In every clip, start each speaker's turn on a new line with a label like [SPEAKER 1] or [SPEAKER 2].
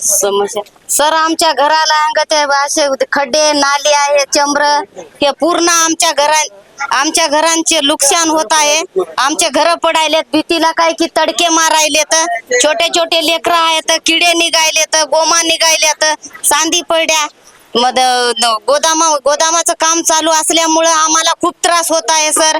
[SPEAKER 1] समस्या. सर आमच्या घराला अंगत आहे असे खड्डे नाले आहे चंब्र हे पूर्ण आमच्या घरा आमच्या घरांचे नुकसान होत आहे. आमचे घर पडायलेत भीतीला काय की तडके मारायलेत छोटे छोटे लेकर आहेत किडे निघायलेत गोमा निघायलेत सांदी पडल्या. मग गोदामा गोदामाचं काम चालू असल्यामुळं आम्हाला खूप त्रास होत आहे सर.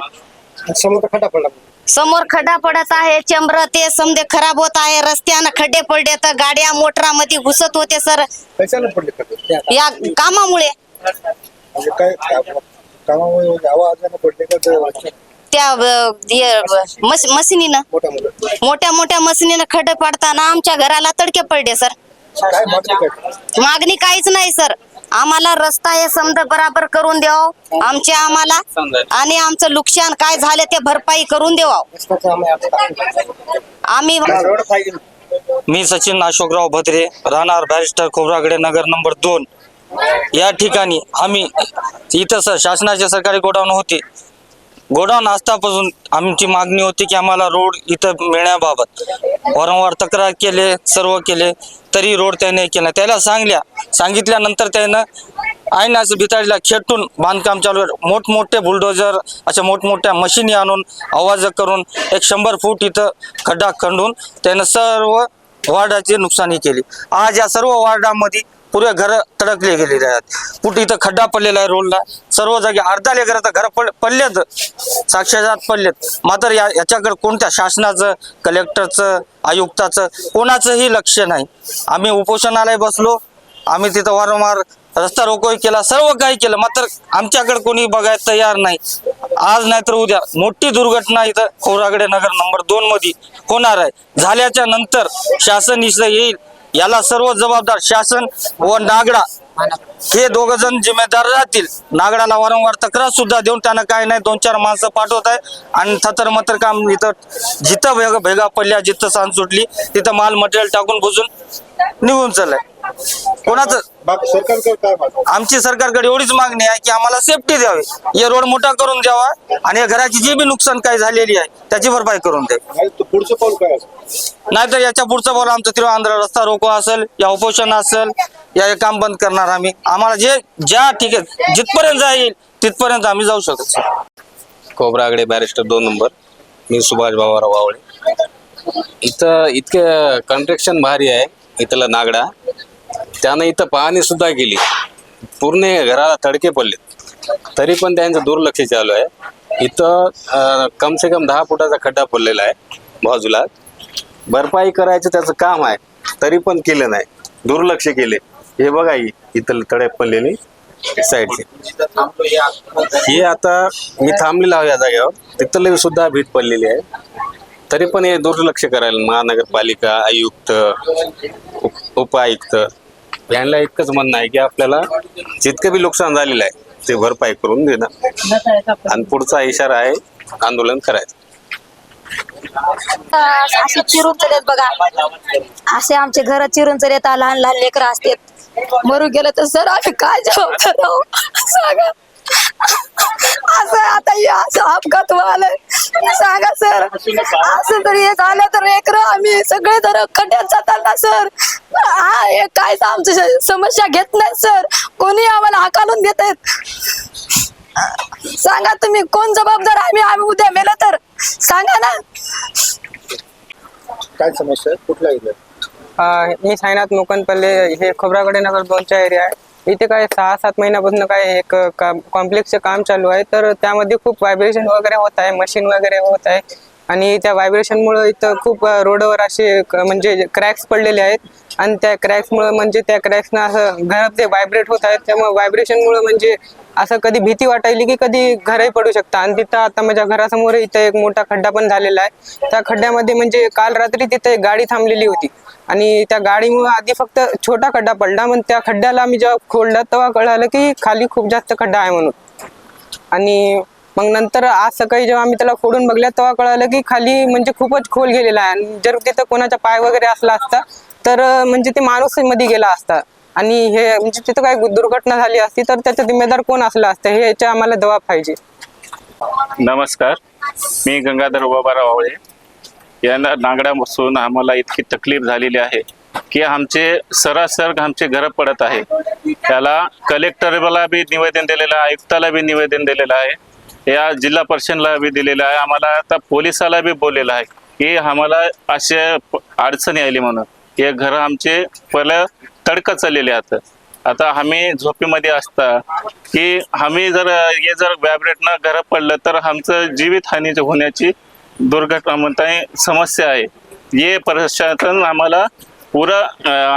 [SPEAKER 2] समोर खड्डा पडला.
[SPEAKER 1] समोर खड्डा पडत आहे चंद्र ते समजे खराब होत आहे रस्त्यानं खड्डे पडले तर गाड्या मोटरामध्ये घुसत होते सर.
[SPEAKER 2] कशाला पडले खड्डे?
[SPEAKER 1] या कामामुळे.
[SPEAKER 2] म्हणजे काय कामामुळे आवाजाने पडले का ते
[SPEAKER 1] त्या अ, हे, मशिनीनं.
[SPEAKER 2] मोठा मुलं
[SPEAKER 1] मोठ्या मोठ्या मशिनीनं खड्डे पाडताना आमच्या घराला तडके पडले सर.
[SPEAKER 2] काय मागणी काय?
[SPEAKER 1] मागणी काहीच नाही सर. आम्हाला रस्ता हे समजा बराबर करून द्यावं आमचे आम्हाला आणि आमचं नुकसान काय झालं ते भरपाई करून
[SPEAKER 2] देवाव. आम्ही
[SPEAKER 3] मी सचिन अशोकराव भद्रे राहणार बॅरिस्टर खोबरागडे नगर नंबर दोन. या ठिकाणी आम्ही इथं शासनाचे सरकारी गोडाऊन होते. गोडाऊन असतापासून आमची मागणी होती की आम्हाला रोड इथं मिळण्याबाबत. वारंवार तक्रार केले सर्व केले तरी रोड त्याने केला. त्याला सांगल्या सांगितल्यानंतर त्यानं आईन असं भिताडीला खेटून बांधकाम चालू मोठमोठे बुलडोजर अशा मोठमोठ्या मशिनी आणून आवाज करून एक शंभर फूट इथं खड्डा खंडून त्यानं सर्व वार्डाची नुकसानी केली. आज या सर्व वार्डामध्ये पुरे घर तडकले गेलेले आहेत. कुठे इथं खड्डा पडलेला आहे रोडला. सर्व जागी अर्धा लेकर तर घर पड पडलेत. साक्षात पडलेत. मात्र या याच्याकडे कोणत्या शासनाचं कलेक्टरचं आयुक्ताचं कोणाचंही लक्ष नाही. आम्ही उपोषणालय बसलो. आम्ही तिथं वारंवार रस्ता रोकोही केला सर्व काही केलं. मात्र आमच्याकडे कोणी बघायला तयार नाही. आज नाही तर उद्या मोठी दुर्घटना इथं खोरागडे नगर नंबर दोन मध्ये होणार आहे. झाल्याच्यानंतर शासन इथं येईल. याला सर्व जबाबदार शासन व नागडा हे दोघ जण जिम्मेदार राहतील. नागडाला वारंवार तक्रार सुद्धा देऊन त्यानं काय नाही दोन चार माणसं पाठवत आहे. आणि थतर मतर काम इथं जिथं भेगा भेगा पडल्या जिथं सांज सुटली तिथं माल मटेरियल टाकून बुजून निघून चाललंय. कोणाचं? आमची सरकारकडे एवढीच मागणी आहे की आम्हाला सेफ्टी द्यावी. हे रोड मोठा करून द्यावा आणि या घराची जी बी नुकसान काय झालेली आहे त्याची भरपाई करून द्यावी.
[SPEAKER 2] तर पुढचं पाऊल काय
[SPEAKER 3] नाहीतर याच्या पुढचं बोला आमचं तिरुआंध्र रस्ता रोको असेल या उपोषण असेल या हे काम बंद करणार आम्ही. आम्हाला जे ज्या ठीक आहे जिथपर्यंत जाईल तिथपर्यंत आम्ही जाऊ शकतो
[SPEAKER 4] कोबरागडे बॅरिस्टर दोन नंबर मी सुभाष बाबाराव वावळे. इथं इतकं कन्स्ट्रक्शन भारी आहे. इथला नागडा. त्यानं इथं पाहणी सुद्धा केली. पूर्ण घराला तडके पडलेत. तरी पण त्यांचं दुर्लक्ष चालू आहे. इथं कम से कम दहा फुटाचा खड्डा पडलेला आहे बाजूला. भरपाई करायचं त्याचं काम आहे. तरी पण केलं नाही. दुर्लक्ष केले. हे बघा इथं तडे पडलेली साईडचे. हे आता मी थांबलेलो आहे या जागेवर. तिथलं सुद्धा भीत पडलेली आहे. तरी पण हे दुर्लक्ष करायला महानगरपालिका आयुक्त उप- उपायुक्त यांना इतकंच म्हणणं आहे की आपल्याला जितकं बी नुकसान झालेलं आहे ते भरपाई करून देणं. आणि पुढचा इशारा आहे आंदोलन करायचं.
[SPEAKER 5] असे चिरून चलेत बघा. असे आमचे घर चिरून चलेत लहान लहान लेकर असतात. मरू गेलं तर सर आम्ही काय जबाब करावं सांगा. असं आता हे असं अपघात व्हायलाय सांगा सर. असं तरी एक आलं तर एक आम्ही सगळे तर खड्ड्यात जातात ना सर. हा हे काय आमची समस्या घेत नाही सर. कोणी आम्हाला हाकालून घेत आहेत? सांगा तुम्ही कोण जबाबदार आम्ही आम्ही उद्या मेलं तर. सांगा ना.
[SPEAKER 2] काय समस्या कुठला
[SPEAKER 6] मी साईनाथ मोकनपल्ले हे खोबरागडे नगर दोनच्या एरिया आहे. इथे काय सहा सात महिन्यापासून काय एक कॉम्प्लेक्सचं काम चालू आहे. तर त्यामध्ये खूप व्हायब्रेशन वगैरे होत आहे मशीन वगैरे होत आहे. आणि त्या व्हायब्रेशनमुळे इथं खूप रोडवर असे क- म्हणजे क्रॅक्स पडलेले आहेत. आणि त्या क्रॅक्समुळे म्हणजे त्या क्रॅक्सना असं घर ते व्हायब्रेट होत आहेत त्यामुळे व्हायब्रेशनमुळे म्हणजे असं कधी भीती वाटायली की कधी घरही पडू शकता. आणि तिथं आता माझ्या घरासमोर इथं एक मोठा खड्डा पण झालेला आहे. त्या खड्ड्यामध्ये म्हणजे काल रात्री तिथं एक गाडी थांबलेली होती. आणि त्या गाडीमुळे आधी फक्त छोटा खड्डा पडला. मग त्या खड्ड्याला आम्ही जेव्हा खोलला तेव्हा कळालं की खाली खूप जास्त खड्डा आहे म्हणून. आणि मग नंतर आज सकाळी जेव्हा आम्ही त्याला फोडून बघल्या तेव्हा कळालं की खाली म्हणजे खूपच खोल गेलेला आहे. आणि जर तिथं कोणाचा पाय वगैरे असला असता तर म्हणजे ते माणूसमध्ये गेला असता. आणि हे म्हणजे तिथं काही दुर्घटना झाली असती तर त्याचा जिम्मेदार कोण असला असता हे याच्या आम्हाला जबाब पाहिजे.
[SPEAKER 7] नमस्कार. मी गंगाधर बाबाराव आवळे. यांना नागडा बसून आम्हाला इतकी तकलीफ झालेली आहे की आमचे सरासर आमचे घरं पडत आहे. त्याला कलेक्टरला बी निवेदन दिलेलं आहे आयुक्ताला बी निवेदन दिलेलं आहे या जिल्हा परिषदला बी दिलेलं आहे आम्हाला आता पोलिसाला बी बोललेलं आहे की आम्हाला असे अडचणी आली म्हणून. हे घर आमचे पहिलं तडका चाललेले आहेत. आता आम्ही झोपेमध्ये असता की आम्ही जर हे जर व्हायब्रेटनं घर पडलं तर आमचं जीवित हानी होण्याची दुर्घटना म्हणता समस्या आहे. हे प्रशासन आम्हाला पुरा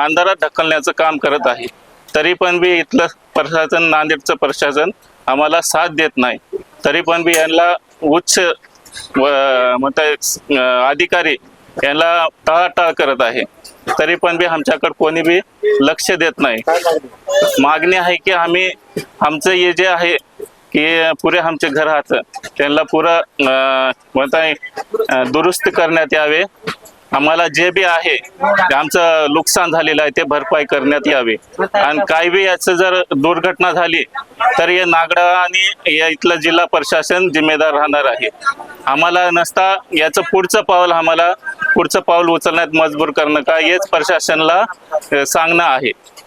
[SPEAKER 7] अंधारात ढकलण्याचं काम करत आहे. तरी पण बी इथलं प्रशासन नांदेडचं प्रशासन आम्हाला साथ देत नाही. तरी पण बी यांना उच्च म्हणता अधिकारी यांना टाळाटाळ करत आहे. तरी पण बी आमच्याकडे कोणी बी लक्ष देत नाही.
[SPEAKER 2] मागणी
[SPEAKER 7] आहे की आम्ही आमचं हे जे आहे की पुरे आमचे घर आहात त्यांना पुरं अं, दुरुस्त करण्यात यावे. आम्हाला जे बी आहे आमचं नुकसान झालेलं आहे ते भरपाई करण्यात यावी. आणि काही बी याचं जर दुर्घटना झाली तर हे नागडा आणि या इथलं जिल्हा प्रशासन जिम्मेदार राहणार आहे. आम्हाला नसता याचं पुढचं पाऊल आम्हाला पुढचं पाऊल उचलण्यात मजबूर करणं का हेच प्रशासनाला सांगणं आहे.